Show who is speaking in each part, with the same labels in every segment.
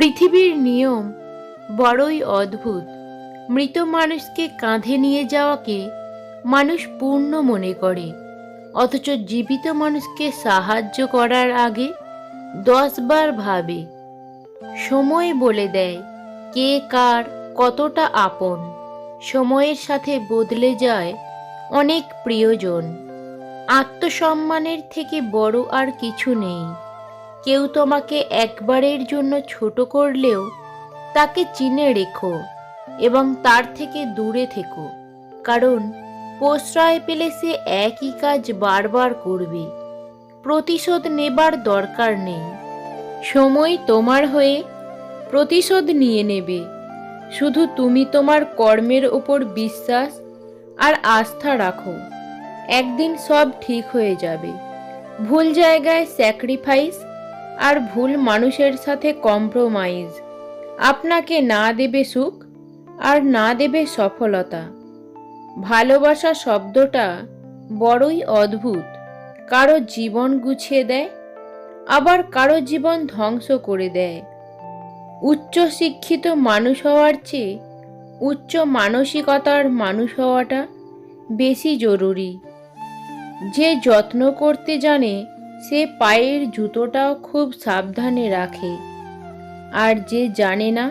Speaker 1: পৃথিবীর নিয়ম বড়ই অদ্ভুত। মৃত মানুষকে কাঁধে নিয়ে যাওয়াকে মানুষ পূর্ণ মনে করে। অথচ জীবিত মানুষকে সাহায্য করার আগে দশবার ভাবে। সময় বলে দেয় কে কার কতটা আপন। সময়ের সাথে বদলে যায় অনেক প্রিয়জন। আত্মসম্মানের থেকে বড় আর কিছু নেই। কেউ তোমাকে একবারের জন্য ছোট করলেও তাকে চিনে রেখো এবং তার থেকে দূরে থেকো। কারণ প্রশ্রয় পেলে সে একই কাজ বারবার করবে। প্রতিশোধ নেবার দরকার নেই। সময় তোমার হয়ে প্রতিশোধ নিয়ে নেবে। শুধু তুমি তোমার কর্মের ওপর বিশ্বাস আর আস্থা রাখো। একদিন সব ঠিক হয়ে যাবে। ভুল জায়গায় স্যাক্রিফাইস আর ভুল মানুষের সাথে কম্প্রোমাইজ আপনাকে না দেবে সুখ আর না দেবে সফলতা। ভালোবাসা শব্দটা বড়ই অদ্ভুত। কারও জীবন গুছিয়ে দেয়, আবার কারও জীবন ধ্বংস করে দেয়। উচ্চ শিক্ষিত মানুষ হওয়ার চেয়ে উচ্চ মানসিকতার মানুষ হওয়াটা বেশি জরুরি। যে যত্ন করতে জানে সে পায়ের জুতোটাও খুব সাবধানে রাখে। আর যে জানে না,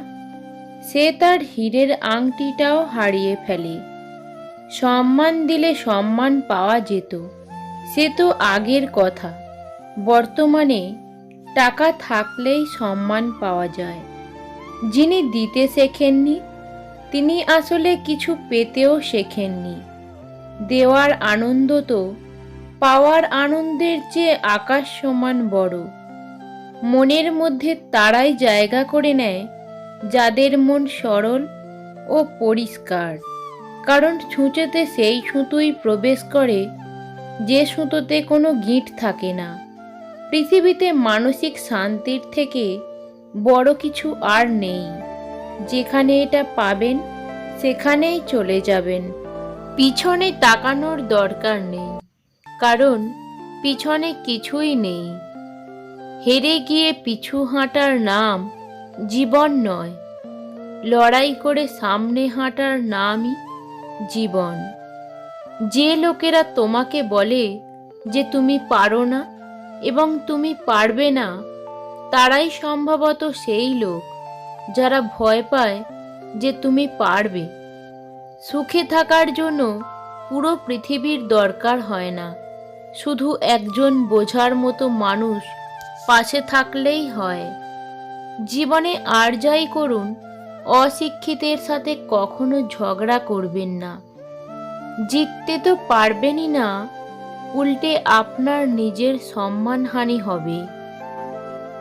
Speaker 1: সে তার হীরের আংটিটাও হারিয়ে ফেলে। সম্মান দিলে সম্মান পাওয়া যেত, সে তো আগের কথা। বর্তমানে টাকা থাকলেই সম্মান পাওয়া যায়। যিনি দিতে শেখেননি, তিনি আসলে কিছু পেতেও শেখেননি। দেওয়ার আনন্দ তো পাওয়ার আনন্দের চেয়ে আকাশ সমান বড়। মনের মধ্যে তারাই জায়গা করে নেয়, যাদের মন সরল ও পরিষ্কার। কারণ ছুঁচোতে সেই সুতোই প্রবেশ করে, যে সুতোতে কোনো গিঁট থাকে না। পৃথিবীতে মানসিক শান্তির থেকে বড় কিছু আর নেই। যেখানে এটা পাবেন, সেখানেই চলে যাবেন। পিছনে তাকানোর দরকার নেই। কারণ পিছনে কিছুই নেই। হেরে গিয়ে পিছু হাঁটার নাম জীবন নয়। লড়াই করে সামনে হাঁটার নামই জীবন। যে লোকেরা তোমাকে বলে যে তুমি পারো না এবং তুমি পারবে না, তারাই সম্ভবত সেই লোক যারা ভয় পায় যে তুমি পারবে। সুখে থাকার জন্য পুরো পৃথিবীর দরকার হয় না। শুধু একজন বোঝার মতো মানুষ পাশে থাকলেই হয়। জীবনে আর যাই করুন, অশিক্ষিতের সাথে কখনো ঝগড়া করবেন না। জিততে তো পারবেনই না, উল্টে আপনার নিজের সম্মানহানি হবে।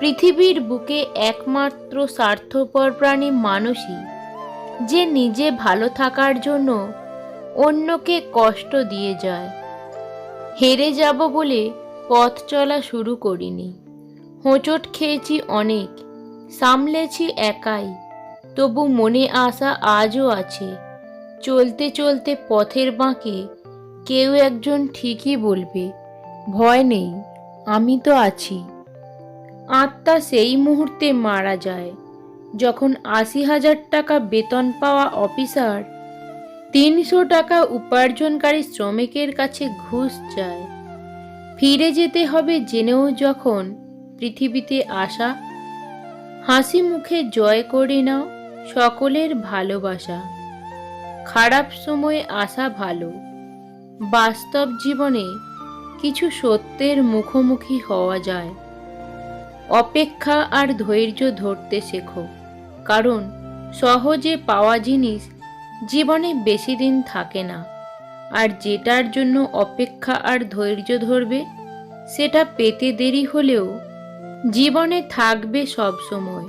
Speaker 1: পৃথিবীর বুকে একমাত্র স্বার্থপর প্রাণী মানুষই, যে নিজে ভালো থাকার জন্য অন্যকে কষ্ট দিয়ে যায়। হেরে যাব বলে পথ চলা শুরু করিনি। হোঁচট খেয়েছি অনেক, সামলেছি একাই, তবু মনে আসা আজও আছে। চলতে চলতে পথের বাঁকে কেউ একজন ঠিকই বলবে, ভয় নেই, আমি তো আছি। আত্মা সেই মুহূর্তে মারা যায়, যখন আশি হাজার টাকা বেতন পাওয়া অফিসার তিনশো টাকা উপার্জনকারী শ্রমিকের কাছে ঘুষ চায়। ফিরে যেতে হবে জেনেও যখন পৃথিবীতে আসা হাসি মুখে জয় করে নাও সকলের ভালোবাসা। খারাপ সময়ে আসা ভালো, বাস্তব জীবনে কিছু সত্যের মুখোমুখি হওয়া যায়। অপেক্ষা আর ধৈর্য ধরতে শেখো, কারণ সহজে পাওয়া জিনিস জীবনে বেশি দিন থাকে না। আর যেটার জন্য অপেক্ষা আর ধৈর্য ধরবে, সেটা পেতে দেরি হলেও জীবনে থাকবে সব সময়।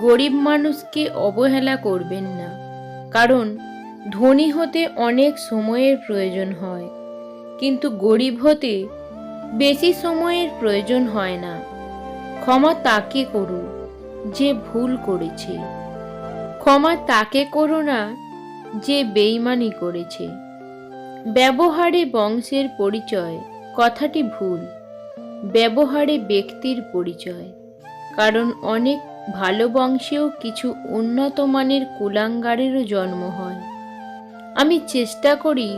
Speaker 1: গরিব মানুষকে অবহেলা করবেন না, কারণ ধনী হতে অনেক সময়ের প্রয়োজন হয়, কিন্তু গরিব হতে বেশি সময়ের প্রয়োজন হয় না। ক্ষমা তাকে করো যে ভুল করেছে। ক্ষমা তাকে করো না যে বেইমানি করেছে। ব্যবহারে বংশের পরিচয়, কথাটি ভুল। ব্যবহারে ব্যক্তির পরিচয়, কারণ অনেক ভালো বংশেও কিছু উন্নত মানের কুলাঙ্গারেরও জন্ম হয়। আমি চেষ্টা করি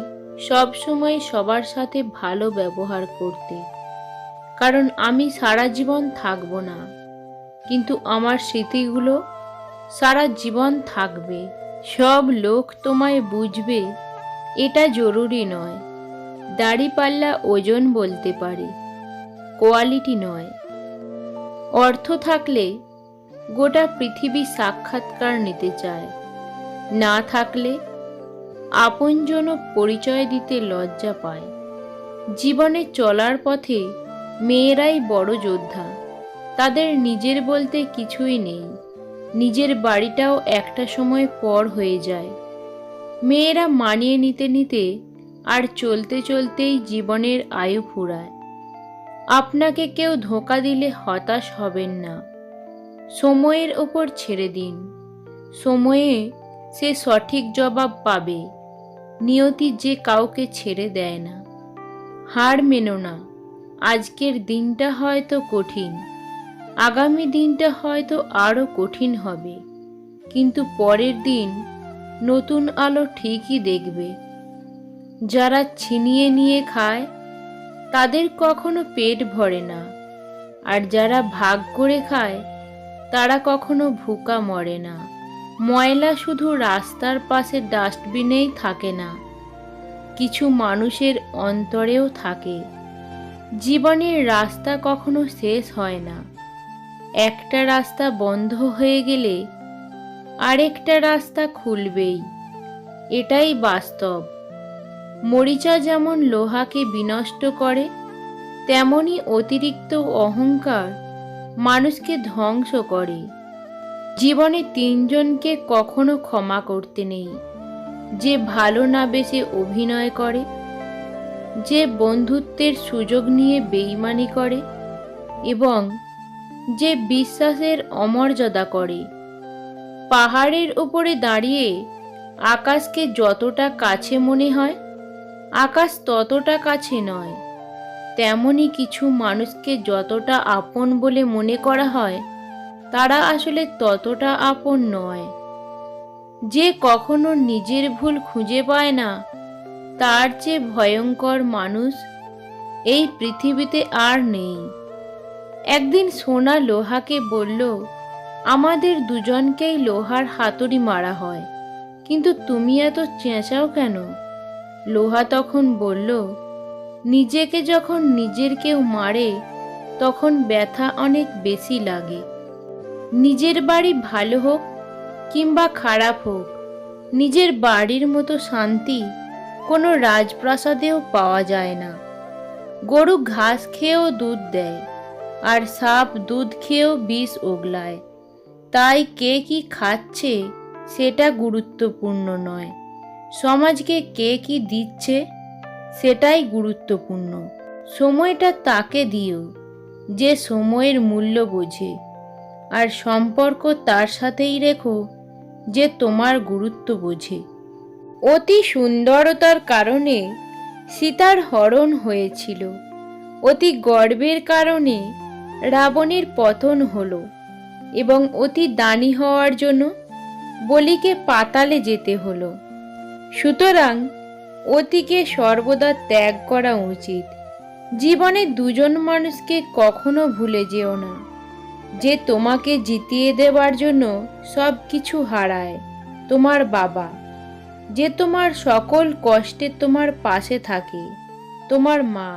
Speaker 1: সব সময় সবার সাথে ভালো ব্যবহার করতে, কারণ আমি সারা জীবন থাকব না। কিন্তু আমার স্মৃতিগুলো সারা জীবন থাকবে। সব লোক তোমায় বুঝবে, এটা জরুরি নয়। দাড়িপাল্লা ওজন বলতে পারে, কোয়ালিটি নয়। অর্থ থাকলে গোটা পৃথিবী সাক্ষাৎকার নিতে চায়। না থাকলে আপনজন পরিচয় দিতে লজ্জা পায়। জীবনে চলার পথে মেয়েরাই বড় যোদ্ধা, তাদের নিজের বলতে কিছুই নেই। নিজের বাড়িটাও একটা সময় পর হয়ে যায়। মেয়েরা মানিয়ে নিতে নিতে আর চলতে চলতেই জীবনের আয়ু ফুরায়। আপনাকে কেউ ধোঁকা দিলে হতাশ হবেন না। সময়ের ওপর ছেড়ে দিন। সময়ে সে সঠিক জবাব পাবে। নিয়তি যে কাউকে ছেড়ে দেয় না। হার মেনো না। আজকের দিনটা হয়তো কঠিন। আগামী দিনটা হয়তো আরও কঠিন হবে, কিন্তু পরের দিন নতুন আলো ঠিকই দেখবে। যারা ছিনিয়ে নিয়ে খায়, তাদের কখনো পেট ভরে না, আর যারা ভাগ করে খায়, তারা কখনো ভুকা মরে না। ময়লা শুধু রাস্তার পাশে ডাস্টবিনেই থাকে না, কিছু মানুষের অন্তরেও থাকে। জীবনের রাস্তা কখনো শেষ হয় না। একটা রাস্তা বন্ধ হয়ে গেলে আরেকটা রাস্তা খুলবেই। এটাই বাস্তব। মরিচা যেমন লোহাকে বিনষ্ট করে, তেমনি অতিরিক্ত অহংকার মানুষকে ধ্বংস করে। জীবনে তিনজনকে কখনো ক্ষমা করতে নেই। যে ভালো না বেশে অভিনয় করে, যে বন্ধুত্বের সুযোগ নিয়ে বেইমানি করে এবং যে বিশ্বাসের অমর্যাদা করে। পাহাড়ের উপরে দাঁড়িয়ে আকাশকে যতটা কাছে মনে হয়, আকাশ ততটা কাছে নয়, তেমনি কিছু মানুষকে যতটা আপন বলে মনে করা হয়, তারা আসলে ততটা আপন নয়। যে কখনো নিজের ভুল খুঁজে পায় না, তার চেয়ে ভয়ঙ্কর মানুষ এই পৃথিবীতে আর নেই। একদিন সোনা লোহাকে বলল, আমাদের দুজনকেই লোহার হাতুড়ি মারা হয়, কিন্তু তুমি এত চেঁচাও কেন? লোহা তখন বলল, নিজেকে যখন নিজের কেউ মারে, তখন ব্যথা অনেক বেশি লাগে। নিজের বাড়ি ভালো হোক কিংবা খারাপ হোক, নিজের বাড়ির মতো শান্তি কোনো রাজপ্রাসাদেও পাওয়া যায় না। গরু ঘাস খেয়েও দুধ দেয়। আর সাপ দুধ খেয়েও বিষ ওগলায়। তাই কে কি খাচ্ছে সেটা গুরুত্বপূর্ণ নয়। সমাজকে কে কি দিচ্ছে সেটাই গুরুত্বপূর্ণ। সময়টা তাকে দিও, যে সময়ের মূল্য বোঝে। আর সম্পর্ক তার সাথেই রেখো, যে তোমার গুরুত্ব বোঝে। অতি সুন্দরতার কারণে সীতার হরণ হয়েছিল। অতি গর্বের কারণে রাবণের পতন হলো এবং অতি দানি হওয়ার জন্য বলিকে পাতালে যেতে হলো। সুতরাং অতিকে সর্বদা ত্যাগ করা উচিত। জীবনে দুজন মানুষকে কখনো ভুলে যেও না, যে তোমাকে জিতিয়ে দেবার জন্য সব কিছু হারায় তোমার বাবা, যে তোমার সকল কষ্টে তোমার পাশে থাকে তোমার মা।